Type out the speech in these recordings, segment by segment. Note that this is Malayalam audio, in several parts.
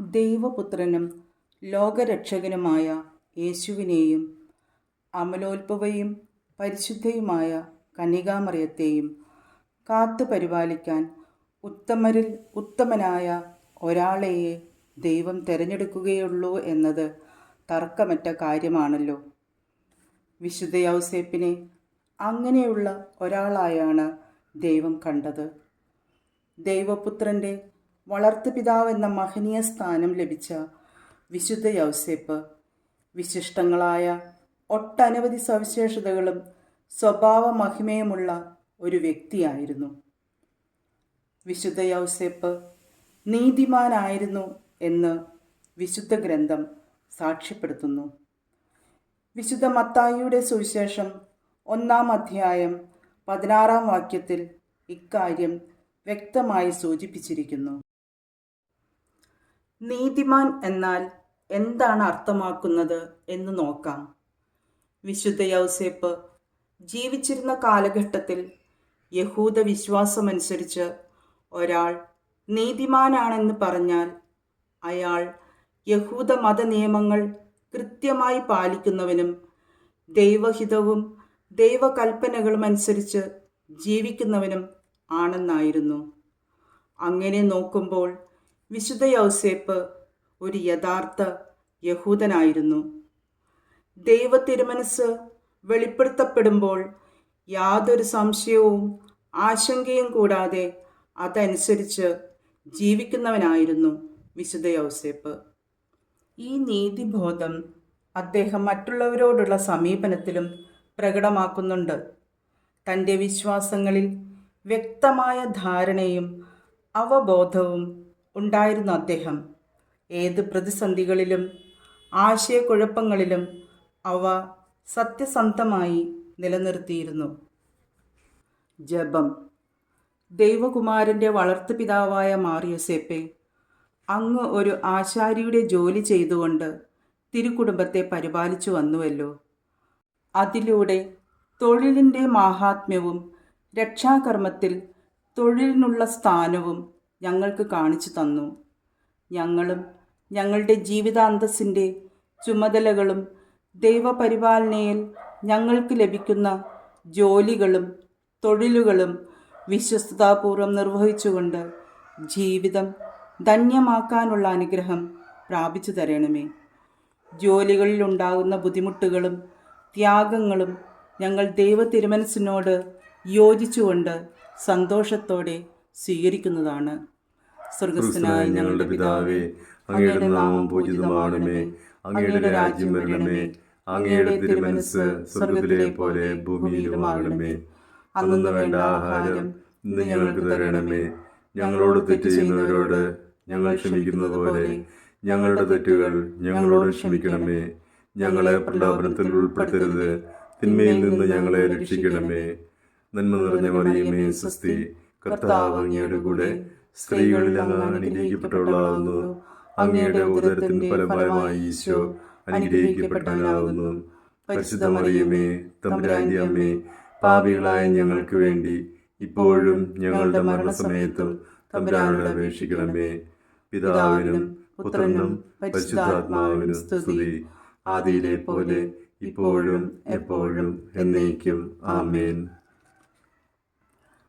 ദൈവപുത്രനും ലോകരക്ഷകനുമായ യേശുവിനെയും അമലോത്ഭവയും പരിശുദ്ധയുമായ കന്യകാമറിയത്തെയും കാത്തു പരിപാലിക്കാൻ ഉത്തമരിൽ ഉത്തമനായ ഒരാളെയേ ദൈവം തിരഞ്ഞെടുക്കുകയുള്ളൂ എന്നത് തർക്കമറ്റ കാര്യമാണല്ലോ. വിശുദ്ധ യൗസേപ്പിനെ അങ്ങനെയുള്ള ഒരാളായാണ് ദൈവം കണ്ടത്. ദൈവപുത്രന്റെ വളർത്തുപിതാവെന്ന മഹനീയ സ്ഥാനം ലഭിച്ച വിശുദ്ധ യൗസേപ്പ് വിശിഷ്ടങ്ങളായ ഒട്ടനവധി സവിശേഷതകളും സ്വഭാവ മഹിമയുമുള്ള ഒരു വ്യക്തിയായിരുന്നു. വിശുദ്ധ യൗസേപ്പ് നീതിമാനായിരുന്നു എന്ന് വിശുദ്ധ ഗ്രന്ഥം സാക്ഷ്യപ്പെടുത്തുന്നു. വിശുദ്ധ മത്തായിയുടെ സുവിശേഷം ഒന്നാം അധ്യായം പതിനാറാം വാക്യത്തിൽ ഇക്കാര്യം വ്യക്തമായി സൂചിപ്പിച്ചിരിക്കുന്നു. നീതിമാൻ എന്നാൽ എന്താണ് അർത്ഥമാക്കുന്നത് എന്ന് നോക്കാം. വിശുദ്ധ യൗസേപ്പ് ജീവിച്ചിരുന്ന കാലഘട്ടത്തിൽ യഹൂദ വിശ്വാസമനുസരിച്ച് ഒരാൾ നീതിമാനാണെന്ന് പറഞ്ഞാൽ അയാൾ യഹൂദ മത നിയമങ്ങൾ കൃത്യമായി പാലിക്കുന്നവനും ദൈവഹിതവും ദൈവകൽപ്പനകളും അനുസരിച്ച് ജീവിക്കുന്നവനും ആണെന്നായിരുന്നു. അങ്ങനെ നോക്കുമ്പോൾ വിശുദ്ധ യൗസേപ്പ് ഒരു യഥാർത്ഥ യഹൂദനായിരുന്നു. ദൈവ തിരുമനസ് വെളിപ്പെടുത്തപ്പെടുമ്പോൾ യാതൊരു സംശയവും ആശങ്കയും കൂടാതെ അതനുസരിച്ച് ജീവിക്കുന്നവനായിരുന്നു വിശുദ്ധ യൗസേപ്പ് ഈ നീതിബോധം അദ്ദേഹം മറ്റുള്ളവരോടുള്ള സമീപനത്തിലും പ്രകടമാക്കുന്നുണ്ട്. തന്റെ വിശ്വാസങ്ങളിൽ വ്യക്തമായ ധാരണയും അവബോധവും ഉണ്ടായിരുന്ന അദ്ദേഹം. ഏത് പ്രതിസന്ധികളിലും ആശയക്കുഴപ്പങ്ങളിലും അവ സത്യസന്ധമായി നിലനിർത്തിയിരുന്നു. ജപം. ദൈവകുമാരന്റെ വളർത്തുപിതാവായ മാറിയസേപ്പെ അങ്ങ് ഒരു ആശാരിയുടെ ജോലി ചെയ്തുകൊണ്ട് തിരുക്കുടുംബത്തെ പരിപാലിച്ചു വന്നുവല്ലോ. അതിലൂടെ തൊഴിലിന്റെ മാഹാത്മ്യവും രക്ഷാകർമ്മത്തിൽ തൊഴിലിനുള്ള സ്ഥാനവും ഞങ്ങൾക്ക് കാണിച്ചു തന്നു. ഞങ്ങളും ഞങ്ങളുടെ ജീവിതാന്തസ്സിന്റെ ചുമതലകളും ദൈവപരിപാലനയിൽ ഞങ്ങൾക്ക് ലഭിക്കുന്ന ജോലികളും തൊഴിലുകളും വിശ്വസ്തതാപൂർവം നിർവഹിച്ചുകൊണ്ട് ജീവിതം ധന്യമാക്കാനുള്ള അനുഗ്രഹം പ്രാപിച്ചു തരണമേ. ജോലികളിൽ ഉണ്ടാകുന്ന ബുദ്ധിമുട്ടുകളും ത്യാഗങ്ങളും ഞങ്ങൾ ദൈവ തിരുമനസിനോട് യോജിച്ചുകൊണ്ട് സന്തോഷത്തോടെ സ്വീകരിക്കുന്നതാണ്. സ്വർഗസ്ഥനായ ഞങ്ങളുടെ പിതാവേ അങ്ങയുടെ നാമം പൂജിതമാണമേ അങ്ങയുടെ രാജ്യം വരണമേ അങ്ങയുടെ തിരുമനസ് സ്വർഗത്തിലെ പോലെ ഭൂമിയിലുമാകണമേ അന്നു വേണ്ട ആഹാരം ഇന്ന് ഞങ്ങൾക്ക് തരണമേ. ഞങ്ങളോട് തെറ്റ് ചെയ്യുന്നവരോട് ഞങ്ങൾ ക്ഷമിക്കുന്നത് പോലെ ഞങ്ങളുടെ തെറ്റുകൾ ഞങ്ങളോട് ക്ഷമിക്കണമേ. ഞങ്ങളെ പ്രലോഭനത്തിൽ ഉൾപ്പെടുത്തരുത്. തിന്മയിൽ നിന്ന് ഞങ്ങളെ രക്ഷിക്കണമേ. നന്മ നിറഞ്ഞ മറിയമേ സ്വസ്തി. കർത്താവ് അങ്ങയുടെ കൂടെ സ്ത്രീകളിൽ അങ്ങ് അനുഗ്രഹിക്കപ്പെട്ടവളാകുന്നു. അങ്ങയുടെ ഉദരത്തിന് ഫലമായി ഈശോ അനുഗ്രഹിക്കപ്പെട്ടവനാകുന്നു. പരിശുദ്ധ മറിയമേ തമ്പുരാന്റെ അമ്മേ പാപികളായ ഞങ്ങൾക്ക് വേണ്ടി ഇപ്പോഴും ഞങ്ങളുടെ മരണസമയത്തും തമ്പുരാനോട് അപേക്ഷിക്കണമേ. പിതാവിനും പുത്രനും പരിശുദ്ധാത്മാവിനും സ്തുതി. ആദിയിലെ പോലെ ഇപ്പോഴും എപ്പോഴും എന്നേക്കും. ആമേൻ.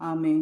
ആമേൻ